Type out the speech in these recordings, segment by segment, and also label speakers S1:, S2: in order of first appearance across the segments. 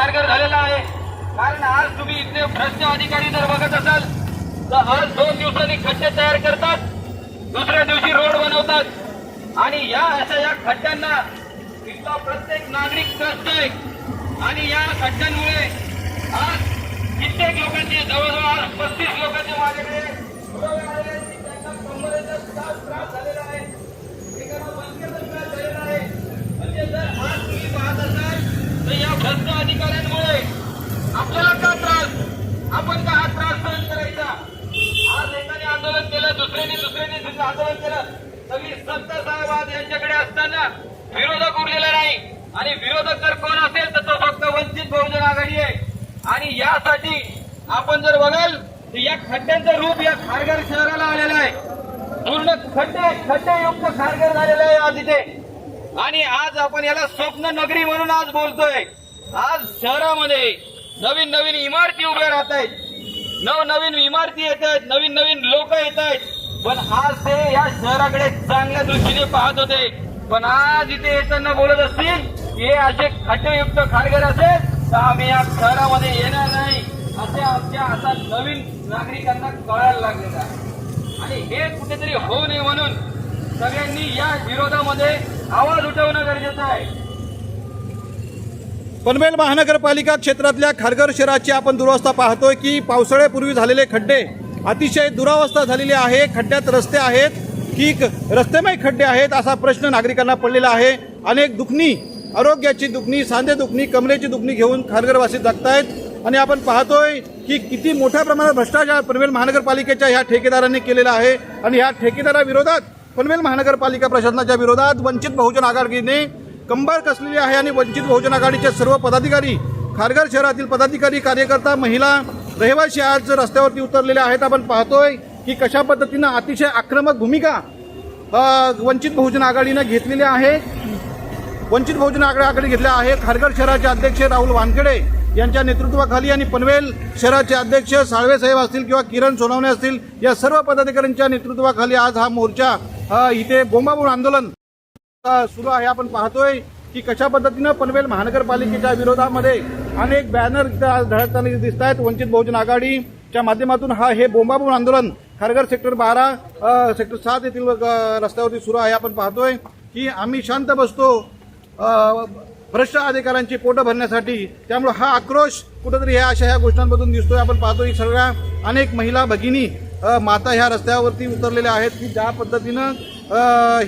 S1: कारगर झालेला आहे. कारण आज तुम्ही इथले भ्रष्ट अधिकारी जर बघत असाल तर आज दोन दिवसांनी खड्डे तयार करतात दुसऱ्या दिवशी रोड बनवतात. आणि या अशा या खड्ड्यांना इथला प्रत्येक नागरिक त्रस्त आहे आणि या खड्ड्यांमुळे आज कित्येक लोकांचे जवळजवळ आज पस्तीस लोकांचे माझ्याकडे त्यांना त्रास त्रास झालेला आहे एकाला मणक्याचा त्रास झालेला आहे म्हणजे जर आज तुम्ही पाहत असाल तर या भ्रष्ट अधिकाऱ्यांमुळे आपल्याला का त्रास आपण का हा त्रास सहन करायचा आज एकाने आंदोलन केलं दुसऱ्याने दुसऱ्याने दुसरं आंदोलन केलं. सगळी सत्ता साहेब आज यांच्याकडे असताना विरोधक उरलेला नाही. आणि विरोधक जर कोण असेल तर तो फक्त वंचित बहुजन आघाडी आहे. आणि यासाठी आपण जर बघाल तर या खड्ड्यांचं रूप या खारघर शहराला आलेलं आहे. पूर्ण खड्डे खड्डेयुक्त खारघर झालेलं आहे आज इथे. आणि आज आपण याला स्वप्न नगरी म्हणून आज बोलतोय. आज शहरामध्ये नवीन नवीन इमारती उभ्या राहत आहेत. नवनवीन इमारती येत आहेत नवीन नवीन लोक येत आहेत. पण आज ते या शहराकडे चांगल्या दृष्टीने पाहत होते. पण आज इथे येताना बोलत असतील हे असे खड्डेयुक्त खारघर असेल तर आम्ही या शहरामध्ये येणार नाही. असे आमच्या आता नवीन नागरिकांना कळायला लागलेलं आहे. आणि हे कुठेतरी होऊ नये म्हणून सगळ्यांनी या विरोधामध्ये आवाज उठवणं गरजेचं आहे.
S2: पनवेल महानगरपालिका क्षेत्रातल्या खारघर शहराची आपण दुरवस्था पाहतोय की पावसाळ्यापूर्वी झालेले खड्डे अतिशय दुरावस्था झालेली आहे. खड्ड्यात रस्ते आहेत. की रस्तेमय खड्डे आहेत असा प्रश्न नागरिकांना पडलेला आहे. अनेक दुखणी आरोग्याची दुखणी सांधे दुखणी कमरेची दुखणी घेऊन खारघरवासी जगतायत. आणि आपण पाहतोय की किती मोठ्या प्रमाणात भ्रष्टाचार पनवेल महानगरपालिकेच्या ह्या ठेकेदारांनी केलेला आहे. आणि ह्या ठेकेदाराविरोधात पनवेल महानगरपालिका प्रशासनाच्या विरोधात वंचित बहुजन आघाडीने कंबर कसलेली आहे आणि वंचित बहुजन आघाडीचे सर्व पदाधिकारी खारघर शहरातील पदाधिकारी कार्यकर्ता महिला रहिवासी आज रस्त्यावरती उतरलेले आहेत आपण पाहतोय की कशा पद्धतीनं अतिशय आक्रमक भूमिका वंचित बहुजन आघाडीनं घेतलेली आहे. वंचित बहुजन आघाडी आघाडी घेतल्या आहे खारघर शहराचे अध्यक्ष राहुल वानखेडे यांच्या नेतृत्वाखाली आणि पनवेल शहराचे अध्यक्ष साळवे साहेब असतील किंवा किरण सोनवणे असतील या सर्व पदाधिकाऱ्यांच्या नेतृत्वाखाली आज हा मोर्चा इथे बोंबाबोंब आंदोलन सुरू आहे. आपण पाहतोय की कशा पद्धतीनं पनवेल महानगरपालिकेच्या विरोधामध्ये अनेक बॅनर इथं आज धडकताना दिसत आहेत. वंचित बहुजन आघाडीच्या माध्यमातून हा हे बोंबाबोंब आंदोलन खारघर सेक्टर बारा सेक्टर सात येथील रस्त्यावरती सुरू आहे. आपण पाहतोय की आम्ही शांत बसतो. भ्रष्ट अधिकाऱ्यांची पोटं भरण्यासाठी. त्यामुळे हा आक्रोश कुठंतरी ह्या अशा ह्या गोष्टांमधून दिसतोय. आपण पाहतो की सगळ्या अनेक महिला भगिनी माता ह्या रस्त्यावरती उतरलेल्या आहेत की ज्या पद्धतीनं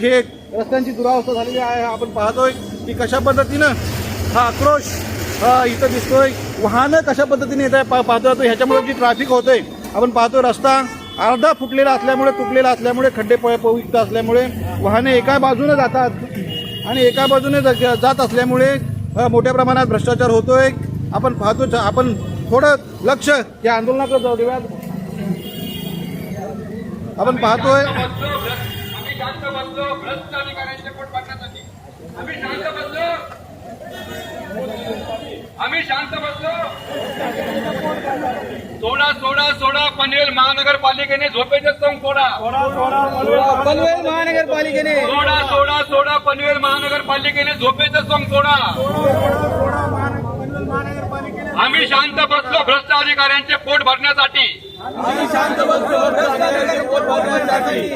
S2: हे रस्त्यांची दुरावस्था झालेली आहे आपण पाहतोय. की कशा पद्धतीनं हा आक्रोश इथं दिसतोय. वाहनं कशा पद्धतीने येत आहे पा- पाहतोय तो ह्याच्यामुळे जी ट्रॅफिक होतंय आपण पाहतोय रस्ता अर्धा फुटलेला असल्यामुळे तुटलेला असल्यामुळे खड्डे प- पवित्र असल्यामुळे वाहने एका बाजूने जातात आणि एका बाजूने जात असल्यामुळे मोठ्या प्रमाणात भ्रष्टाचार होतोय. आपण पाहतो आपण थोडं लक्ष या आंदोलनाकडे जाऊ देऊयात. आपण पाहतोय
S1: बसलो आम्ही शांत बसलो. आम्ही शांत बसलो. आम्ही शांत बसलो सोडा सोडा सोडा पनवेल महानगरपालिकेने झोपेचे संघ सोडा
S3: पनवेल महानगरपालिकेने.
S1: सोडा सोडा सोडा पनवेल महानगरपालिकेने झोपेचं संघ सोडा आम्ही शांत बसलो भ्रष्ट अधिकाऱ्यांचे पोट भरण्यासाठी.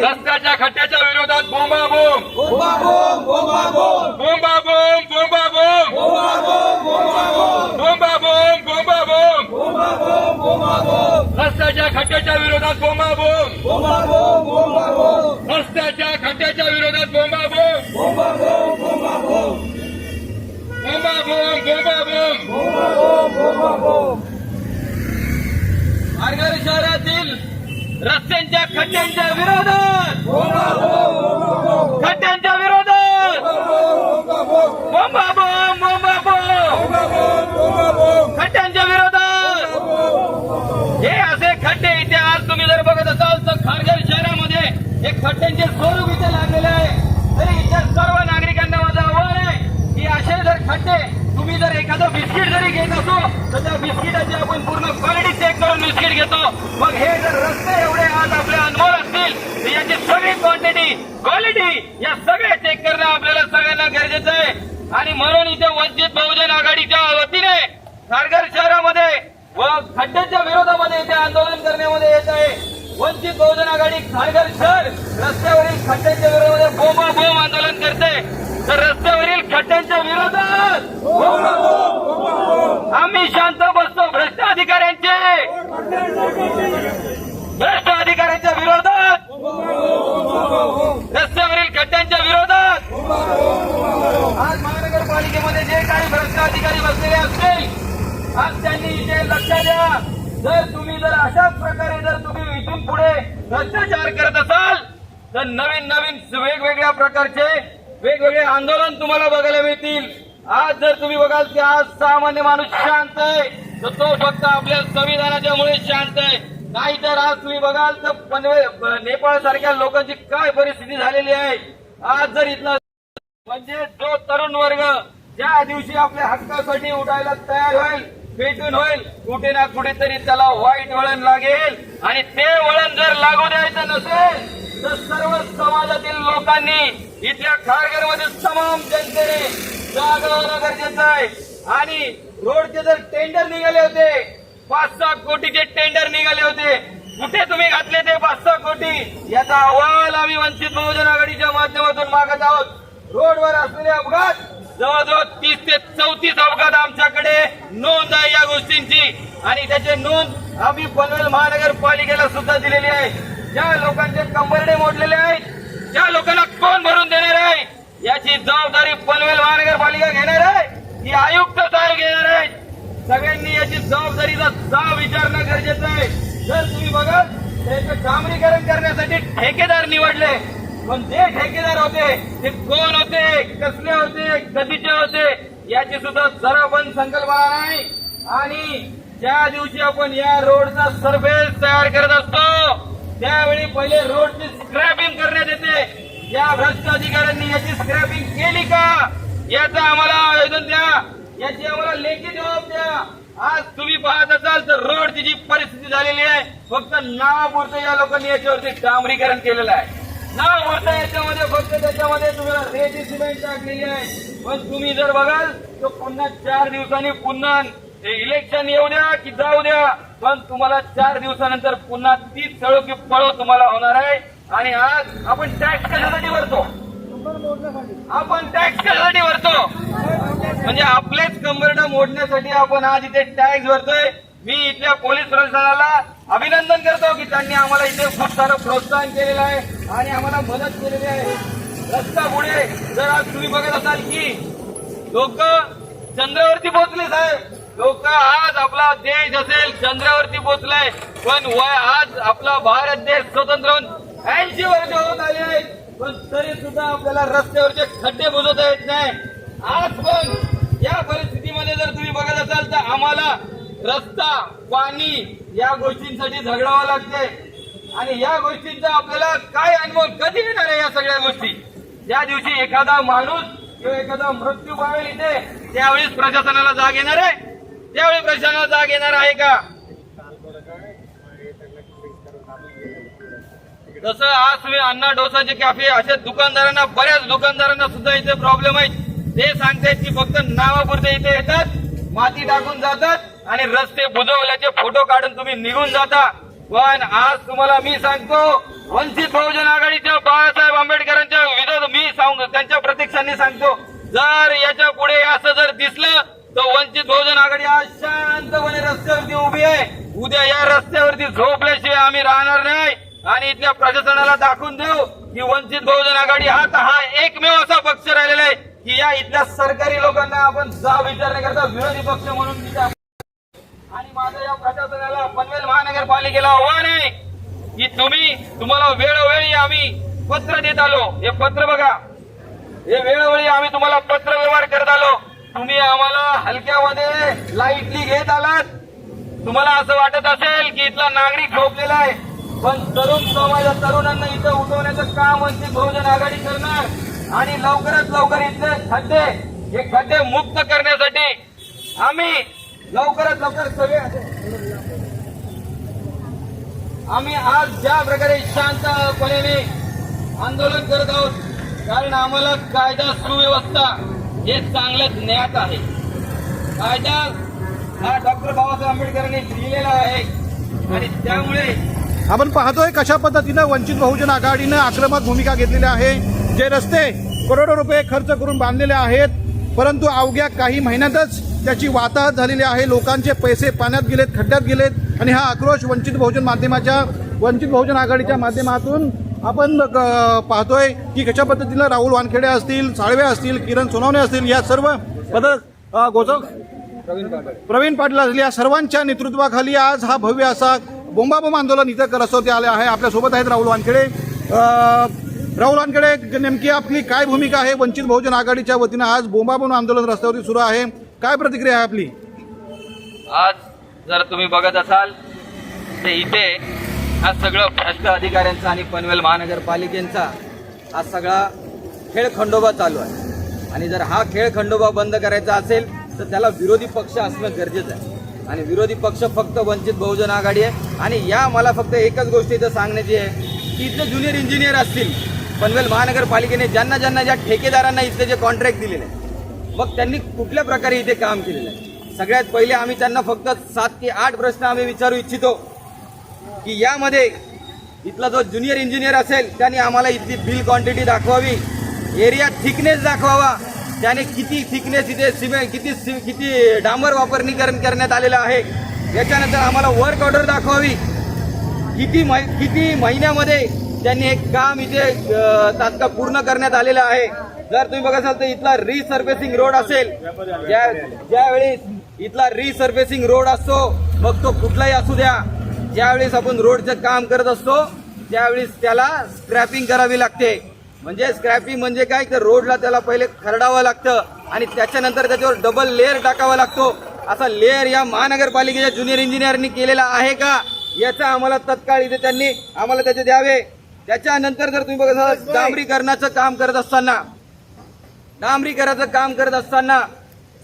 S1: रस्त्याच्या खड्ड्याच्या विरोधात बोंबा बोंब
S3: बोंबा बोंब बोंबा बोंब
S1: बोंबा बोंब बोंबा बोंब
S3: बोंबा बोंब बोंबा बोंब
S1: बोंबा बोंब बोंबा बोंब
S3: बोंबा बोंब
S1: रस्त्याच्या खड्ड्याच्या विरोधात बोंबा बोंब
S3: बोंबा बोंब बोंबा बोंब
S1: रस्त्याच्या खड्ड्याच्या विरोधात ವಿರೋಧ आणि म्हणून इथे वंचित बहुजन आघाडीच्या वतीने खारघर शहरामध्ये व खड्ड्याच्या विरोधामध्ये इथे आंदोलन करण्यामध्ये येत आहे. वंचित बहुजन आघाडी खारघर शहर रस्त्यावरील खड्ड्यांच्या विरोधामध्ये बोमा बोम आंदोलन करते. तर रस्त्यावरील खड्ड्यांच्या विरोधात आम्ही शांत बसतो. भ्रष्ट अधिकाऱ्यांचे भ्रष्ट अधिकाऱ्यांच्या विरोधात रस्त्यावरील खड्ड्यांच्या विरोधात आज महानगरपालिकेमध्ये जे काही भ्रष्ट अधिकारी असतील. आज त्यांनी इथे लक्ष द्या. जर तुम्ही जर अशाच प्रकारे जर तुम्ही इथून पुढे भ्रष्टाचार करत असाल तर नवीन नवीन वेगवेगळ्या प्रकारचे वेगवेगळे आंदोलन तुम्हाला बघायला मिळतील. आज जर तुम्ही बघाल की आज सामान्य माणूस शांत आहे तर तो फक्त आपल्या संविधानाच्या मुळे शांत आहे. नाही तर आज तुम्ही बघाल तर पनवे नेपाळ सारख्या लोकांची काय परिस्थिती झालेली आहे. आज जर इथला म्हणजे जो तरुण वर्ग ज्या दिवशी आपल्या हक्कासाठी उठायला तयार होईल भेटून होईल कुठे ना कुठेतरी त्याला वाईट वळण लागेल. आणि ते वळण जर लागू द्यायचं नसेल तर सर्व समाजातील लोकांनी इथल्या खारघरमध्ये तमाम जनतेने जागा होणं गरजेचं आहे. आणि रोडचे जर टेंडर निघाले होते पाच सहा कोटीचे टेंडर निघाले होते कुठे तुम्ही घातले ते पाच सहा कोटी? याचा अहवाल आम्ही वंचित बहुजन आघाडीच्या माध्यमातून मागत आहोत. रोडवर असलेले अपघात जवळजवळ तीस ते चौतीस अपघात आमच्याकडे नोंद आहे या गोष्टींची. आणि त्याचे नोंद आम्ही पनवेल महानगरपालिकेला सुद्धा दिलेली आहे. ज्या लोकांचे कंबरडे मोडलेले आहेत त्या लोकांना कोण भरून देणार आहे याची जबाबदारी पनवेल महानगरपालिका घेणार आहे की आयुक्त साहेब घेणार आहेत. सगळ्यांनी याची जबाबदारीचा जा विचारणं गरजेचं आहे. जर तुम्ही बघा त्याचं डांबरीकरण करण्यासाठी ठेकेदार निवडले. पण जे ठेकेदार होते ते कोण होते कसले होते कधीचे होते याची सुद्धा जरा पण संकल्पना नाही. आणि ज्या दिवशी आपण या रोडचा सर्वे तयार करत असतो त्यावेळी पहिले रोडची स्क्रॅपिंग करण्यात येते. या भ्रष्ट अधिकाऱ्यांनी याची स्क्रॅपिंग केली का? याचं आम्हाला आयोजन द्या. याची आम्हाला लेखी जबाब द्या. आज तुम्ही पाहत असाल तर रोडची जी परिस्थिती झालेली आहे फक्त नावापुरतं या लोकांनी याच्यावरती डांबरीकरण केलेलं आहे. नावापुरतं याच्यामध्ये फक्त त्याच्यामध्ये तुम्हाला रेती सिमेंट टाकलेली आहे. पण तुम्ही जर बघाल तर पुन्हा चार दिवसांनी पुन्हा इलेक्शन येऊ द्या की जाऊ द्या पण तुम्हाला चार दिवसानंतर पुन्हा तीच सळो की पळो तुम्हाला होणार आहे. आणि आज आपण टॅक्स कशासाठी भरतो? आपण टॅक्स कशासाठी भरतो? म्हणजे आपलेच कंबरड मोडण्यासाठी आपण आज इथे टॅक्स भरतोय. मी इथल्या पोलीस प्रशासनाला अभिनंदन करतो की त्यांनी आम्हाला इथे खूप सारं प्रोत्साहन केलेलं आहे आणि आम्हाला मदत केलेली आहे. रस्ता पुढे जर आज तुम्ही बघत असाल की लोक चंद्रावरती पोहोचले साहेब. लोक आज आपला देश असेल चंद्रावरती पोहोचलाय पण वय आज आपला भारत देश स्वतंत्र होऊन ऐंशी वर्ष होत आले आहेत. पण तरी सुद्धा आपल्याला रस्त्यावरचे खड्डे बुजवता येत नाही. आज पण या परिस्थितीमध्ये जर तुम्ही बघत असाल तर आम्हाला रस्ता पाणी या गोष्टींसाठी झगडावं लागते. आणि या गोष्टींचा आपल्याला काय अनुभव कधी येणार आहे या सगळ्या गोष्टी? ज्या दिवशी एखादा माणूस किंवा एखादा मृत्यू पावेल इथे त्यावेळेस प्रशासनाला जाग येणार आहे. त्यावेळी प्रशासनाला जाग येणार आहे का? जसं आज तुम्ही अण्णा डोसाचे कॅफे अशा दुकानदारांना बऱ्याच दुकानदारांना सुद्धा इथे प्रॉब्लेम आहेत. ते सांगतायत की फक्त नावापुरते इथे येतात माती टाकून जातात आणि रस्ते बुजवल्याचे फोटो काढून तुम्ही निघून जाता. पण आज तुम्हाला मी सांगतो वंचित बहुजन आघाडीच्या बाळासाहेब आंबेडकरांच्या विरोध मी सांगतो त्यांच्या प्रतीक्षांनी सांगतो. जर याच्यापुढे असं जर दिसलं तर वंचित बहुजन आघाडी आज शांतपणे रस्त्यावरती उभी आहे. उद्या या रस्त्यावरती झोपल्याशिवाय आम्ही राहणार नाही. आणि इथल्या प्रशासनाला दाखवून देऊ की वंचित बहुजन आघाडी हा हा एकमेव असा पक्ष राहिलेला आहे की या इथल्या सरकारी लोकांना आपण जा विचारण्याकरता विरोधी पक्ष म्हणून माझं या प्रशासनाला पनवेल महानगरपालिकेला आव्हान आहे की तुम्ही तुम्हाला वेळोवेळी आम्ही पत्र देत आलो. हे पत्र बघा. हे वेळोवेळी आम्ही तुम्हाला पत्र व्यवहार करत आलो. तुम्ही आम्हाला हलक्यामध्ये लाईटली घेत आलात. तुम्हाला असं वाटत असेल की इथला नागरिक झोपलेला आहे. पण तरुण समाजा तरुणांना इथं उठवण्याचं काम म्हणजे वंचित बहुजन आघाडी करणार आणि लवकरात लवकर इथले खड्डे हे खड्डे मुक्त करण्यासाठी आम्ही लवकरात लवकर सगळे आम्ही आज ज्या प्रकारे शांतपणे आंदोलन करत आहोत कारण आम्हाला कायदा सुव्यवस्था हे चांगलं ज्ञात आहे. कायदा हा डॉक्टर बाबासाहेब आंबेडकरांनी लिहिलेला आहे. आणि त्यामुळे
S2: आपण पाहतोय कशा पद्धतीनं वंचित बहुजन आघाडीनं आक्रमक भूमिका घेतलेली आहे. जे रस्ते करोडो रुपये खर्च करून बांधलेले आहेत परंतु अवघ्या काही महिन्यातच त्याची वाताहत झालेली आहे लोकांचे पैसे पाण्यात गेलेत खड्ड्यात गेलेत आणि हा आक्रोश वंचित बहुजन माध्यमाच्या वंचित बहुजन आघाडीच्या माध्यमातून आपण पाहतोय की कशा पद्धतीनं राहुल वानखेडे असतील साळवे असतील किरण सोनवणे असतील या सर्व पदक गोचक प्रवीण पाटील. असले या सर्वांच्या नेतृत्वाखाली आज हा भव्य असा बोंबाबोंब आंदोलन इथं रस्त्यावरती आले आहे. आपल्यासोबत आहेत राहुल वानखेडे. राहुल वानखेडे नेमकी आपली काय भूमिका आहे? वंचित बहुजन आघाडीच्या वतीनं आज बोंबाबोंब आंदोलन रस्त्यावरती सुरू आहे. काय प्रतिक्रिया आहे आपली?
S1: आज जर तुम्ही बघत असाल तर इथे हा सगळं भ्रष्ट अधिकाऱ्यांचा आणि पनवेल महानगरपालिकेचा हा सगळा खेळ खंडोबा चालू आहे. आणि जर हा खेळ खंडोबा बंद करायचा असेल तर त्याला विरोधी पक्ष असणं गरजेचं आहे. आणि विरोधी पक्ष फक्त वंचित बहुजन आघाडी आहे. आणि या मला फक्त एकच गोष्ट इथं सांगण्याची आहे की इथले ज्युनियर इंजिनियर असतील पनवेल महानगरपालिकेने ज्यांना ज्यांना ज्या ठेकेदारांना इथले जे कॉन्ट्रॅक्ट दिलेले आहे मग त्यांनी कुठल्या प्रकारे इथे काम केलेलं आहे? सगळ्यात पहिले आम्ही त्यांना फक्त सात ते आठ प्रश्न आम्ही विचारू इच्छितो की यामध्ये इथला जो ज्युनियर इंजिनियर असेल त्याने आम्हाला इथली बिल क्वांटिटी दाखवावी एरिया थिकनेस दाखवावा. त्याने किती थिकनेस इथे सिमेंट किती सि- किती डांबर वापरणीकरण करण्यात आलेलं आहे याच्यानंतर आम्हाला वर्क ऑर्डर दाखवावी. किती मै- किती महिन्यामध्ये त्यांनी एक काम इथे तात्काळ पूर्ण करण्यात आलेलं आहे. जर तुम्ही बघत असाल तर इथला रिसर्फेसिंग रोड असेल. ज्या ज्यावेळी इथला रिसर्फेसिंग रोड असतो मग तो कुठलाही असू द्या. ज्यावेळेस आपण रोडचं काम करत असतो त्यावेळेस त्याला स्क्रॅपिंग करावी लागते. म्हणजे स्क्रॅपिंग म्हणजे काय? तर रोडला त्याला पहिले खरडावं लागतं आणि त्याच्यानंतर त्याच्यावर डबल लेअर टाकावा लागतो. असा लेअर या महानगरपालिकेच्या ज्युनियर इंजिनियरनी केलेला आहे का? याचा आम्हाला तत्काळ इथे त्यांनी आम्हाला त्याचे द्यावे. त्याच्यानंतर जर तुम्ही असाल डांबरीकरणाचं काम करत असताना डांबरीकराचं काम करत असताना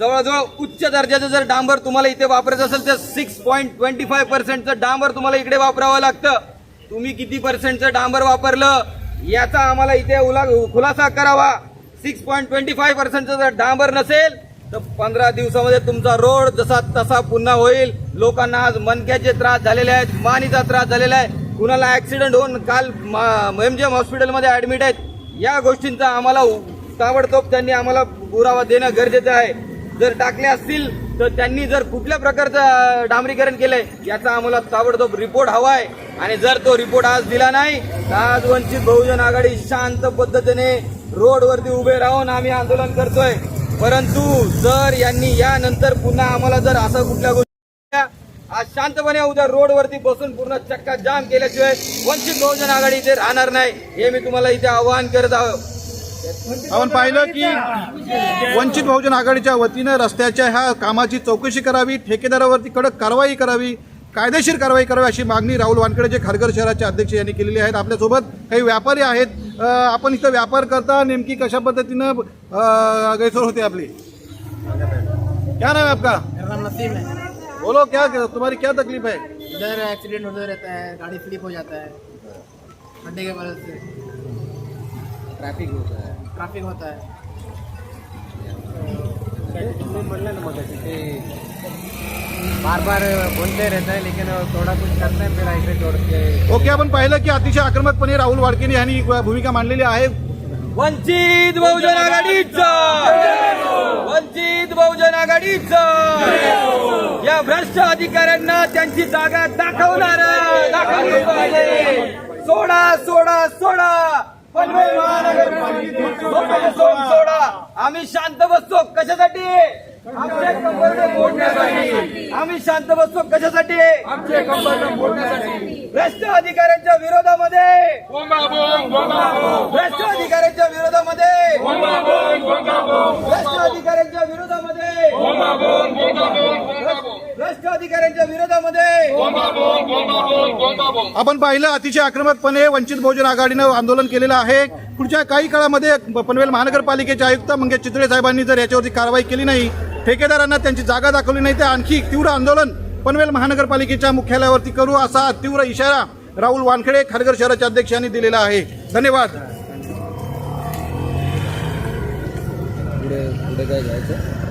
S1: जवळजवळ उच्च दर्जाचं जर डांबर तुम्हाला इथे वापरायचं असेल तर सिक्स पॉईंट ट्वेंटी फाय पर्सेंटचं डांबर तुम्हाला इकडे वापरावं लागतं. तुम्ही किती पर्सेंटचं डांबर वापरलं याचा आम्हाला इथे उला खुलासा करावा. सिक्स पॉईंट ट्वेंटी फाय पर्सेंटचं जर डांबर नसेल तर पंधरा दिवसामध्ये तुमचा रोड जसा तसा पुन्हा होईल. लोकांना आज मनक्याचे त्रास झालेले आहेत मानीचा त्रास झालेला आहे. कुणाला ऍक्सिडेंट होऊन काल एमजीएम हॉस्पिटलमध्ये ऍडमिट आहेत. या गोष्टींचा आम्हाला ताबडतोब त्यांनी आम्हाला पुरावा देणं गरजेचं आहे. जर टाकले असतील तर त्यांनी जर कुठल्या प्रकारचं डांबरीकरण केलंय याचा आम्हाला ताबडतोब रिपोर्ट हवा आहे. आणि जर तो रिपोर्ट आज दिला नाही तर आज वंचित बहुजन आघाडी शांत पद्धतीने रोडवरती उभे राहून आम्ही आंदोलन करतोय. परंतु जर यांनी यानंतर पुन्हा आम्हाला जर असं कुठल्या गोष्टी आज शांतपणे उद्या रोडवरती बसून पूर्ण चक्का जाम केल्याशिवाय वंचित बहुजन आघाडी इथे राहणार नाही हे मी तुम्हाला इथे आवाहन करत आहोत
S2: आपण पाहिलं की वंचित बहुजन आघाडीच्या वतीनं रस्त्याच्या ह्या कामाची चौकशी करावी ठेकेदारावरती कडक कारवाई करावी कायदेशीर कारवाई करावी अशी मागणी राहुल वानखेडे जे खारघर शहराचे अध्यक्ष यांनी केलेली आहेत. आपल्यासोबत काही व्यापारी आहेत. आपण इथं व्यापार करता नेमकी कशा पद्धतीनं गैरसोय होते आपली? क्या नाम है आपका?
S4: मेरा नाम नसीम है।
S2: बोलो क्या तुम्हारी क्या तकलीफ है?
S4: इधर एक्सीडेंट होता रहता है गाड़ी स्लिप हो जाता है। खड्डे के वजह से।
S1: ट्रॅफिक होत आहे
S4: ट्रैफिक होता है
S5: म्हणलं ना मग ते बार बार बोलते रहता है लेकिन थोड़ा कुछ करते हैं फिर ऐसे छोड़ के
S2: ओके आपण पाहिलं की अतिशय आक्रमकपणे राहुल वाडकेने यांनी भूमिका मांडलेली आहे.
S1: वंचित बहुजन आघाडीचा! वंचित बहुजन आघाडीचा! या भ्रष्ट अधिकाऱ्यांना त्यांची जागा दाखवणार दाखवली पाहिजे! सोडा सोडा सोडा! पनवेल सोड. आम्ही शांत बसतो. कशासाठी? आमच्या कंपनीने मोडण्यासाठी. आम्ही शांत बसतो. कशासाठी? आमच्या कंपनीने मोडण्यासाठी. भ्रष्ट अधिकाऱ्यांच्या विरोधामध्ये. भ्रष्ट अधिकाऱ्यांच्या विरोधामध्ये. भ्रष्ट अधिकाऱ्यांच्या विरोधामध्ये. अधिकाऱ्यांच्या विरोधामध्ये.
S2: आपण पाहिलं अतिशय आक्रमकपणे वंचित बहुजन आघाडीनं आंदोलन केलेलं आहे. पुढच्या काही काळामध्ये पनवेल महानगरपालिकेचे आयुक्त मंगेश चितळे साहेबांनी जर याच्यावरती कारवाई केली नाही ठेकेदारांना त्यांची जागा दाखवली नाही तर आणखी तीव्र आंदोलन पनवेल महानगरपालिकेच्या मुख्यालयावरती करू असा तीव्र इशारा राहुल वानखेडे खारघर शहराच्या अध्यक्षांनी दिलेला आहे. धन्यवाद.
S1: पुढे पुढे काय जायचं